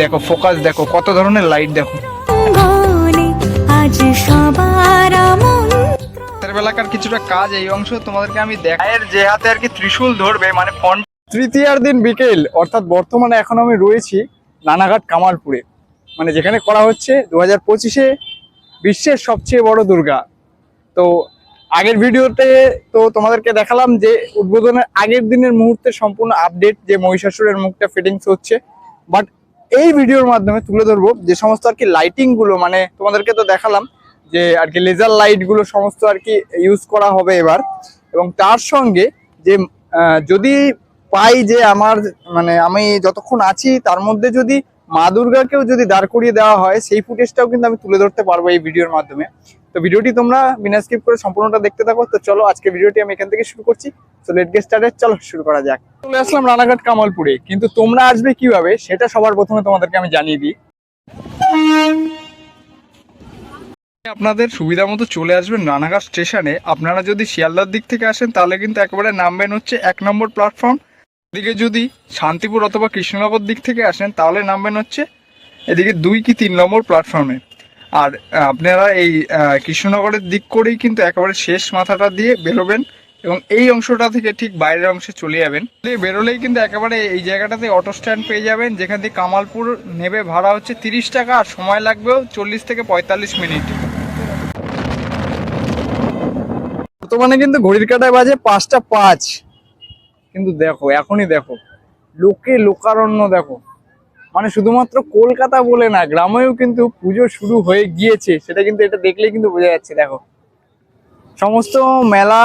দেখো ফোকাস দেখো কত ধরনের লাইট দেখো। মন বেলাকার কিছুটা কাজ এই অংশ তোমাদেরকে আমি দেখায়ের যে হাতে আর কি ত্রিশূল ধরবে মানে ফোন তৃতীয়ার দিন বিকেল অর্থাৎ বর্তমানে এখন আমি রয়েছি রানাঘাট কামালপুরে। মানে যেখানে করা হচ্ছে দু হাজার পঁচিশে বিশ্বের সবচেয়ে বড় দুর্গা। তো আগের ভিডিওতে তো তোমাদেরকে দেখালাম যে উদ্বোধনের আগের দিনের মুহূর্তে সম্পূর্ণ আপডেট যে মহিষাসুরের মুখটা ফিটিংস হচ্ছে। বাট এই ভিডিওর মাধ্যমে তুলে ধরবো যে সমস্ত আর কি লাইটিংগুলো মানে তোমাদেরকে তো দেখালাম যে আর কি লেজার লাইটগুলো সমস্ত আর কি ইউজ করা হবে এবার। এবং তার সঙ্গে যে যদি পাই যে আমার মানে আমি যতক্ষণ আছি, তার মধ্যে যদি মা দুর্গাকেও যদি দাঁড় করিয়ে দেওয়া হয়, সেই ফুটেজটাও কিন্তু আমি তুলে ধরতে পারব এই ভিডিওর মাধ্যমে। তো ভিডিওটি তোমরা বিনা স্কিপ করে সম্পূর্ণটা দেখতে থাকো। তো চলো আজকে ভিডিওটি আমি এখান থেকে শুরু করছি। তো লেট গেট স্টার্টেড চলো শুরু করা যাক। চলে আসলাম রানাঘাট কামালপুরে। কিন্তু তোমরা আসবে কীভাবে সেটা সবার প্রথমে তোমাদেরকে আমি জানিয়ে দিই। আপনাদের সুবিধা মতো চলে আসবেন রানাঘাট স্টেশনে আপনারা যদি শিয়ালদার দিক থেকে আসেন, তাহলে কিন্তু একেবারে নামবেন হচ্ছে এক নম্বর প্ল্যাটফর্ম এদিকে যদি শান্তিপুর অথবা কৃষ্ণনগর দিক থেকে আসেন, তাহলে নামবেন হচ্ছে এদিকে দুই কি তিন নম্বর প্ল্যাটফর্মে আর আপনারা এই কৃষ্ণনগরের দিক করেই কিন্তু একেবারে শেষ মাথাটা দিয়ে বেরোবেন এবং এই অংশটা থেকে ঠিক বাইরের অংশে চলে যাবেন। বেরোলেই কিন্তু একেবারে এই জায়গাটাতে অটো স্ট্যান্ড পেয়ে যাবেন, যেখান থেকে কামালপুর নেবে ভাড়া হচ্ছে তিরিশ টাকা আর সময় লাগবেও চল্লিশ থেকে পঁয়তাল্লিশ মিনিট। বর্তমানে কিন্তু ঘড়ির কাটায় বাজে পাঁচটা পাঁচ। কিন্তু দেখো, এখনই দেখো, লোকে লোকারণ্য দেখো। মানে শুধুমাত্র কলকাতা বলে না, গ্রামেও কিন্তু পুজো শুরু হয়ে গিয়েছে। সেটা কিন্তু এটা দেখলেই কিন্তু বোঝা যাচ্ছে, দেখো। সমস্ত মেলা,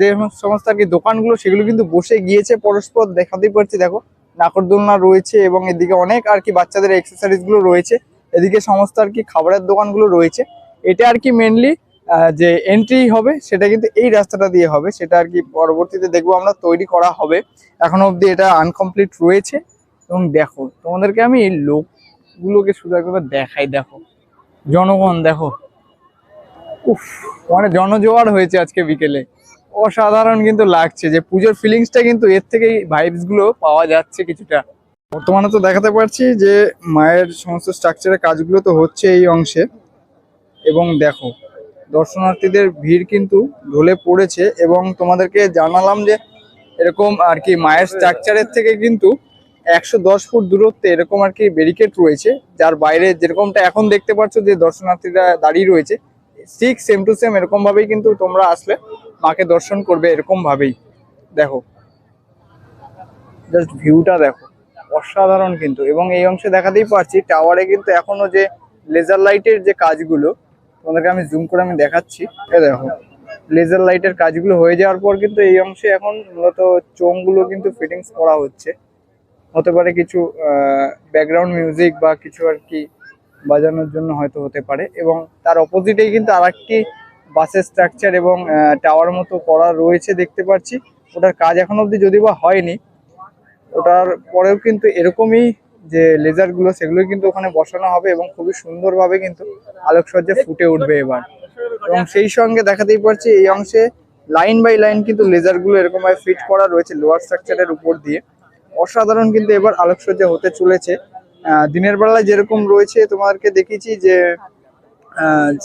যে সমস্ত আর কি দোকানগুলো, সেগুলো কিন্তু বসে গিয়েছে পরস্পর, দেখাতেই পারছি, দেখো। নাকরদোলনা রয়েছে এবং এদিকে অনেক আর কি বাচ্চাদের এক্সারসাইজগুলো রয়েছে। এদিকে সমস্ত আর কি খাবারের দোকানগুলো রয়েছে। এটা আর কি মেনলি যে এন্ট্রি হবে, সেটা কিন্তু এই রাস্তাটা দিয়ে হবে। সেটা আর কি পরবর্তীতে দেখব আমরা তৈরি করা হবে। এখনও অবধি এটা আনকমপ্লিট রয়েছে। এবং দেখো, তোমাদেরকে আমি লোকগুলোকে শুধু একবার দেখাই, দেখো। জনগণ, দেখো। উফ মানে জনজোয়ার হয়েছে আজকে বিকেলে। অসাধারণ কিন্তু লাগছে যে পুজোর ফিলিংসটা কিন্তু এর থেকেই ভাইবসগুলো পাওয়া যাচ্ছে কিছুটা। বর্তমানে তো দেখাতে পারছি যে মায়ের সমস্ত স্ট্রাকচারের কাজগুলো তো হচ্ছে এই অংশে। এবং দেখো, দর্শনার্থীদের ভিড় কিন্তু ঢলে পড়েছে এবং তোমাদেরকে জানালাম যে এরকম আর কি মায়ের স্ট্রাকচারের থেকে কিন্তু একশো দশ ফুট দূরত্বে এরকম আর কি ব্যারিকেড রয়েছে, যার বাইরে যেরকমটা এখন দেখতে পাচ্ছ যে দর্শনার্থীরা দাঁড়িয়ে রয়েছে, ঠিক সেম টু সেম এরকম ভাবেই কিন্তু তোমরা আসলে মাকে দর্শন করবে এরকম ভাবেই দেখো জাস্ট ভিউটা দেখো, অসাধারণ কিন্তু। এবং এই অংশে দেখাতেই পারছি টাওয়ারে কিন্তু এখনও যে লেজার লাইটের যে কাজগুলো, তোমাদেরকে আমি জুম করে আমি দেখাচ্ছি। এ দেখো লেজার লাইটের কাজগুলো হয়ে যাওয়ার পর কিন্তু এই অংশে এখন মূলত চোঙগুলো কিন্তু ফিটিংস করা হচ্ছে। হতে পারে কিছু ব্যাকগ্রাউন্ড মিউজিক বা কিছু আর কি বাজানোর জন্য হয়তো হতে পারে এবং তার অপোজিটেই কিন্তু আরেকটি বাসের স্ট্রাকচার এবং টাওয়ার মতো করা রয়েছে দেখতে পাচ্ছি। ওটার কাজ এখন অবধি যদি বা হয়নি, ওটার পরেও কিন্তু এরকমই যে লেজারগুলো সেগুলো কিন্তু ওখানে বসানো হবে এবং খুবই সুন্দরভাবে কিন্তু আলোকসজ্জা ফুটে উঠবে এবার। এবং সেই সঙ্গে দেখাতেই পারছি এই অংশে লাইন বাই লাইন কিন্তু লেজারগুলো এরকম ভাবে ফিট করা রয়েছে লোয়ার স্ট্রাকচারের উপর দিয়ে। অসাধারণ কিন্তু এবার আলোকসজ্জা হতে চলেছে। দিনের বেলায় যেরকম রয়েছে, তোমাদেরকে দেখিয়েছি যে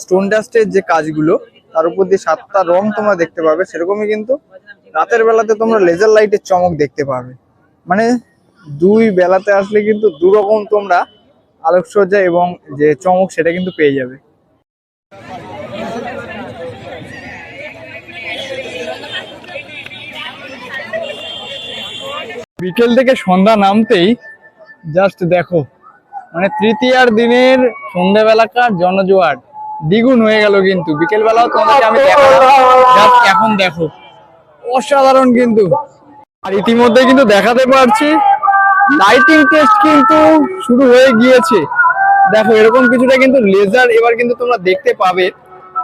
স্টোন ডাস্টের যে কাজগুলো, তার উপর দিয়ে সাতটা রং তোমরা দেখতে পাবে। সেরকমই কিন্তু রাতের বেলাতে তোমরা লেজার লাইটের চমক দেখতে পাবে। মানে দুই বেলাতে আসলে কিন্তু দু রকম তোমরা আলোকসজ্জা এবং যে চমক সেটা কিন্তু পেয়ে যাবে। বিকেল থেকে সন্ধ্যা নামতেই জাস্ট দেখো মানে তৃতীয়ার দিনের সন্ধ্যাবেলাকার জনজোয়ার দ্বিগুণ হয়ে গেল কিন্তু। বিকেল বেলাও তোমাদেরকে আমি এখন দেখো, অসাধারণ কিন্তু। আর ইতিমধ্যে কিন্তু দেখাতে পারছি লাইটিং টেস্ট কিন্তু শুরু হয়ে গিয়েছে। দেখো, এরকম কিছুটা কিন্তু লেজার এবার কিন্তু তোমরা দেখতে পাবে।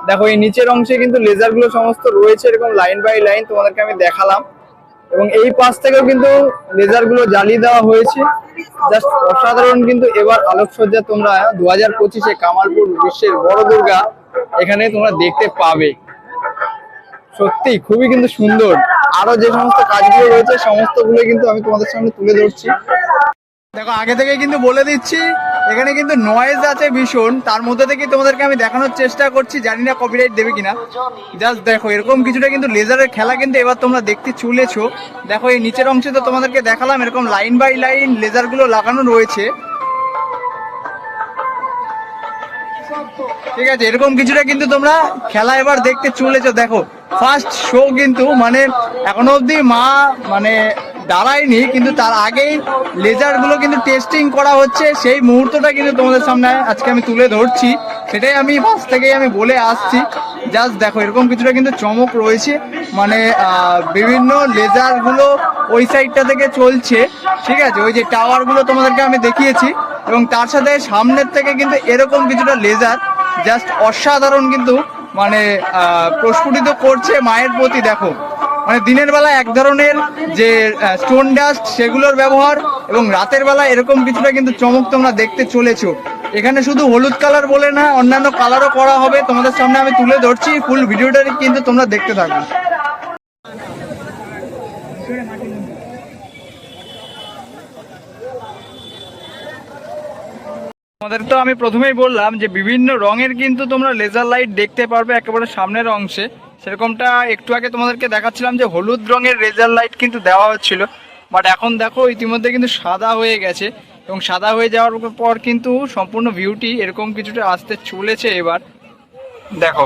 দেখো, এই নিচের অংশে কিন্তু লেজারগুলো সমস্ত রয়েছে, এরকম লাইন বাই লাইন তোমাদেরকে আমি দেখালাম। এবং এই পাশ থেকেও কিন্তু লেজারগুলো জ্বালিয়ে দেওয়া হয়েছে। জাস্ট অসাধারণ কিন্তু এবার আলোকসজ্জা তোমরা দু হাজার পঁচিশে কামালপুর বিশ্বের বড় দুর্গা এখানে তোমরা দেখতে পাবে। সত্যি খুবই কিন্তু সুন্দর। আরও যে সমস্ত কাজগুলো রয়েছে সমস্তগুলো কিন্তু আমি তোমাদের সামনে তুলে ধরছি। দেখো, আগে থেকে কিন্তু বলে দিচ্ছি এখানে কিন্তু নয়েজ আছে ভীষণ। তার মধ্যে থেকে তোমাদেরকে আমি দেখানোর চেষ্টা করছি, জানি না কপিরাইট দেবে কিনা। জাস্ট দেখো, এরকম কিছুটা কিন্তু লেজারের খেলা কিন্তু এবার তোমরা দেখতে চলেছো। দেখো, এই নিচের অংশে তো তোমাদেরকে দেখালাম, এরকম লাইন বাই লাইন লেজারগুলো লাগানো রয়েছে। ঠিক আছে, এরকম কিছুটা কিন্তু তোমরা খেলা এবার দেখতে চলেছো। দেখো ফার্স্ট শো কিন্তু মানে এখনও অবধি মা মানে দাঁড়ায়নি, কিন্তু তার আগেই লেজারগুলো কিন্তু টেস্টিং করা হচ্ছে। সেই মুহূর্তটা কিন্তু তোমাদের সামনে আজকে আমি তুলে ধরছি। সেটাই আমি ফার্স্ট থেকেই আমি বলে আসছি। জাস্ট দেখো, এরকম কিছুটা কিন্তু চমক রয়েছে। মানে বিভিন্ন লেজারগুলো ওই সাইডটা থেকে চলছে। ঠিক আছে? ওই যে টাওয়ারগুলো তোমাদেরকে আমি দেখিয়েছি। এবং তার সাথে সামনের থেকে কিন্তু এরকম কিছুটা লেজার জাস্ট অসাধারণ কিন্তু মানে প্রস্ফুটিত করছে মায়ের প্রতি, দেখো। মানে দিনের বেলা এক ধরনের যে স্টোন ডাস্ট সেগুলোর ব্যবহার এবং রাতের বেলা এরকম কিছুটা কিন্তু চমক তোমরা দেখতে চলেছো। এখানে শুধু হলুদ কালার বলে না, অন্যান্য কালারও করা হবে। তোমাদের সামনে আমি তুলে ধরছি ফুল ভিডিওটা কিন্তু তোমরা দেখতে থাকো। তোমাদের তো আমি প্রথমেই বললাম যে বিভিন্ন রঙের কিন্তু তোমরা লেজার লাইট দেখতে পারবে একেবারে সামনের অংশে। সেরকমটা একটু আগে তোমাদেরকে দেখাচ্ছিলাম যে হলুদ রঙের লেজার লাইট কিন্তু দেওয়া হচ্ছিল। বাট এখন দেখো ইতিমধ্যে কিন্তু সাদা হয়ে গেছে এবং সাদা হয়ে যাওয়ার পর কিন্তু সম্পূর্ণ ভিউটি এরকম কিছুটা আসতে চলেছে এবার। দেখো,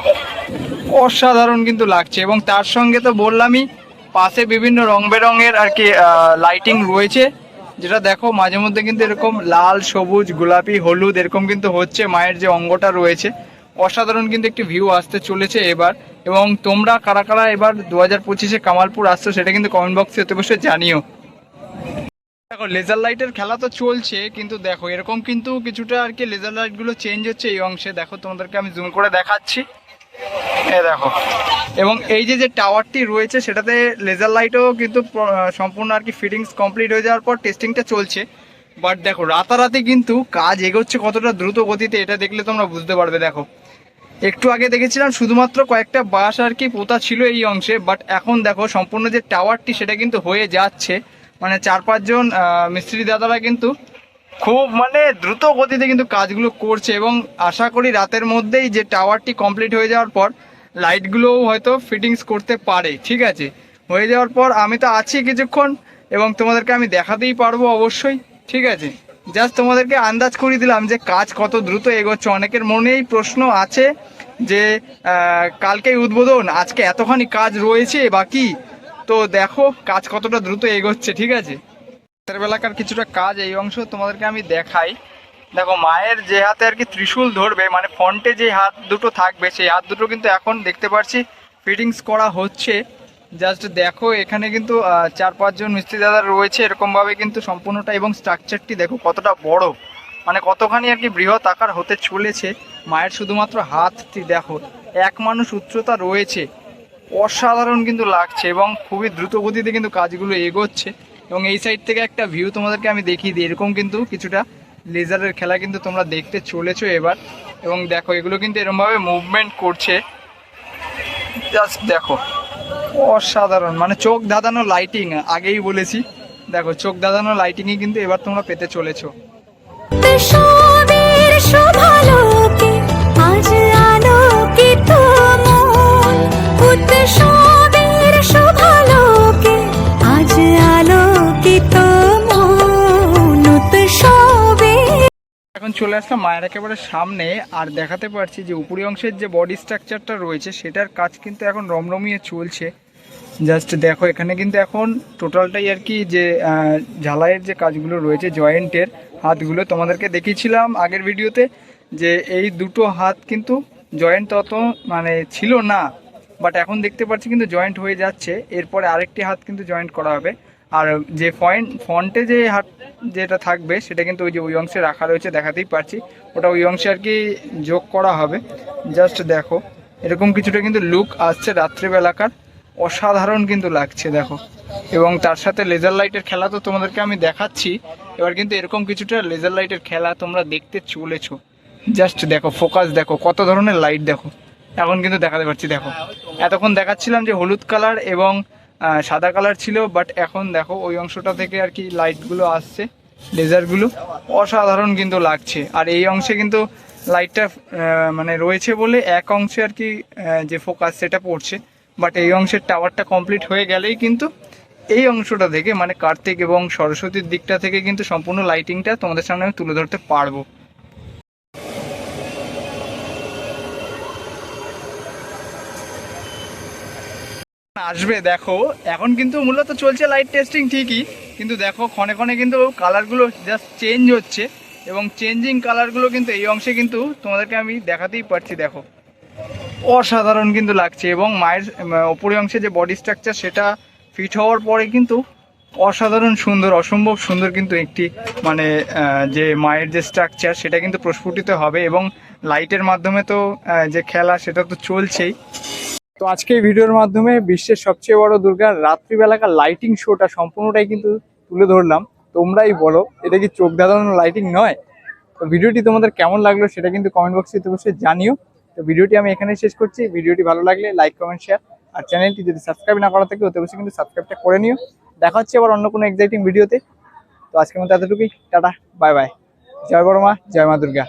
অসাধারণ কিন্তু লাগছে এবং তার সঙ্গে তো বললামই পাশে বিভিন্ন রং বেরঙের আর কি লাইটিং রয়েছে। যেটা দেখো, মাঝে মধ্যে কিন্তু এরকম লাল, সবুজ, গোলাপি, হলুদ এরকম কিন্তু হচ্ছে মায়ের যে অঙ্গটা রয়েছে। অসাধারণ কিন্তু একটি ভিউ আসতে চলেছে এবার। এবং তোমরা কারা কারা এবার দু হাজার পঁচিশে কামালপুর আসছো সেটা কিন্তু কমেন্ট বক্সে অতি অবশ্যই জানিও। দেখো লেজার লাইটের খেলা তো চলছে, কিন্তু দেখো, এরকম কিন্তু কিছুটা আর কি লেজার লাইটগুলো চেঞ্জ হচ্ছে এই অংশে। দেখো, তোমাদেরকে আমি জুম করে দেখাচ্ছি। এ দেখো। এবং এই যে যে টাওয়ারটি রয়েছে, সেটাতে লেজার লাইটও কিন্তু সম্পূর্ণ আর কি ফিটিংস কমপ্লিট হয়ে যাওয়ার পর টেস্টিংটা চলছে। বাট দেখো, রাতারাতি কিন্তু কাজ এগোচ্ছে কতটা দ্রুত গতিতে, এটা দেখলে তোমরা বুঝতে পারবে, দেখো। একটু আগে দেখেছিলাম, শুধুমাত্র কয়েকটা বাস আর কি পোতা ছিল এই অংশে বাট এখন দেখো, সম্পূর্ণ যে টাওয়ারটি সেটা কিন্তু হয়ে যাচ্ছে। মানে চার পাঁচজন মিস্ত্রি দাদারা কিন্তু খুব মানে দ্রুত গতিতে কিন্তু কাজগুলো করছে, এবং আশা করি রাতের মধ্যেই যে টাওয়ারটি কমপ্লিট হয়ে যাওয়ার পর লাইটগুলোও হয়তো ফিটিংস করতে পারে, ঠিক আছে? হয়ে যাওয়ার পর আমি তো আছি কিছুক্ষণ এবং তোমাদেরকে আমি দেখাতেই পারব অবশ্যই, ঠিক আছে? জাস্ট তোমাদেরকে আন্দাজ করিয়ে দিলাম যে কাজ কত দ্রুত এগোচ্ছে। অনেকের মনেই প্রশ্ন আছে যে কালকেই উদ্বোধন, আজকে এতখানি কাজ রয়েছে বাকি তো দেখো কাজ কতটা দ্রুত এগোচ্ছে, ঠিক আছে? রাতের বেলাকার কিছুটা কাজ এই অংশ তোমাদেরকে আমি দেখাই। দেখো, মায়ের যে হাতে আর কি ত্রিশূল ধরবে মানে ফন্টে যে হাত দুটো থাকবে, সেই হাত দুটো কিন্তু এখন দেখতে পাচ্ছি ফিটিংস করা হচ্ছে। জাস্ট দেখো, এখানে কিন্তু চার পাঁচজন মিস্ত্রি দাদা রয়েছে, এরকমভাবে কিন্তু সম্পূর্ণটা এবং স্ট্রাকচারটি দেখো কতটা বড়। মানে কতখানি আর কি বৃহৎ আকার হতে চলেছে। মায়ের শুধুমাত্র হাতটি দেখো, এক মানুষ উচ্চতা রয়েছে। অসাধারণ কিন্তু লাগছে এবং খুবই দ্রুত গতিতে কিন্তু কাজগুলো এগোচ্ছে। এবং এই সাইড থেকে একটা ভিউ তোমাদেরকে আমি দেখিয়ে দিই, এরকম কিন্তু কিছুটা লেজারের খেলা কিন্তু তোমরা দেখতে চলেছো এবার। এবং দেখো, এগুলো কিন্তু এরমভাবে মুভমেন্ট করছে। জাস্ট দেখো, অসাধারণ। মানে চোখ দাদানো লাইটিং আগেই বলেছি। দেখো, চোখ দাদানো লাইটিংই কিন্তু এবার তোমরা পেতে চলেছো। আসলাম মায়ের একেবারে সামনে আর দেখাতে পারছি যে উপরি অংশের যে বডি স্ট্রাকচারটা রয়েছে, সেটার কাজ কিন্তু এখন রমরমিয়ে চলছে। জাস্ট দেখো, এখানে কিন্তু এখন টোটালটাই আর কি যে ঝালাইয়ের যে কাজগুলো রয়েছে জয়েন্টের হাতগুলো তোমাদেরকে দেখিয়েছিলাম আগের ভিডিওতে যে এই দুটো হাত কিন্তু জয়েন্ট তত মানে ছিল না বাট এখন দেখতে পাচ্ছি কিন্তু জয়েন্ট হয়ে যাচ্ছে। এরপরে আরেকটি হাত কিন্তু জয়েন্ট করা হবে। আর যে ফয়েন্ট ফন্টে যে হাত, যেটা থাকবে, সেটা কিন্তু ওই যে ওই অংশে রাখা রয়েছে, দেখাতেই পারছি। ওটা ওই অংশে আর কি যোগ করা হবে। জাস্ট দেখো, এরকম কিছুটা কিন্তু লুক আসছে রাত্রিবেলাকার। অসাধারণ কিন্তু লাগছে, দেখো। এবং তার সাথে লেজার লাইটের খেলা তো তোমাদেরকে আমি দেখাচ্ছি। এবার কিন্তু এরকম কিছুটা লেজার লাইটের খেলা তোমরা দেখতে চলেছো। জাস্ট দেখো ফোকাস দেখো, কত ধরনের লাইট দেখো। এখন কিন্তু দেখাতে পারছি, দেখো। এতক্ষণ দেখাচ্ছিলাম যে হলুদ কালার এবং সাদা কালার ছিল বাট এখন দেখো ওই অংশটা থেকে আর কি লাইটগুলো আসছে লেজারগুলো অসাধারণ কিন্তু লাগছে। আর এই অংশে কিন্তু লাইটটা মানে রয়েছে বলে এক অংশে আর কি যে ফোকাস সেটা পড়ছে। বাট এই অংশের টাওয়ারটা কমপ্লিট হয়ে গেলেই কিন্তু এই অংশটা থেকে মানে কার্তিক এবং সরস্বতীর দিকটা থেকে কিন্তু সম্পূর্ণ লাইটিংটা তোমাদের সামনে আমি তুলে ধরতে পারব। আসবে, দেখো। এখন কিন্তু মূলত চলছে লাইট টেস্টিং ঠিকই, কিন্তু দেখো, ক্ষণে ক্ষণে কিন্তু কালারগুলো জাস্ট চেঞ্জ হচ্ছে এবং চেঞ্জিং কালারগুলো কিন্তু এই অংশে কিন্তু তোমাদেরকে আমি দেখাতেই পারছি, দেখো। অসাধারণ কিন্তু লাগছে এবং মায়ের ওপরে অংশে যে বডি স্ট্রাকচার সেটা ফিট হওয়ার পরে কিন্তু অসাধারণ সুন্দর, অসম্ভব সুন্দর কিন্তু একটি মানে যে মায়ের যে স্ট্রাকচার সেটা কিন্তু প্রস্ফুটিত হবে এবং লাইটের মাধ্যমে তো যে খেলা সেটা তো চলছেই। তো আজকে এই ভিডিওর মাধ্যমে বিশ্বের সবচেয়ে বড় দুর্গার রাত্রিবেলাকার লাইটিং শোটা সম্পূর্ণটাই কিন্তু তুলে ধরলাম। তোমরাই বলো, এটা কি চোখ ধাঁধানো লাইটিং নয়? তো ভিডিওটি তোমাদের কেমন লাগল সেটা কিন্তু কমেন্ট বক্সে অবশ্যই জানিও। তো ভিডিওটি আমি এখানে শেষ করছি। ভিডিওটি ভালো লাগলে লাইক কমেন্ট শেয়ার আর চ্যানেলটি যদি সাবস্ক্রাইব না করা থাকে, অতি অবশ্যই কিন্তু সাবস্ক্রাইবটা করে নিও। দেখা হচ্ছে আবার অন্য কোনো এক্সাইটিং ভিডিওতে তো। আজকের মতো এতটুকুই। টাটা বাই বাই জয় বড় মা, জয় মা দুর্গা।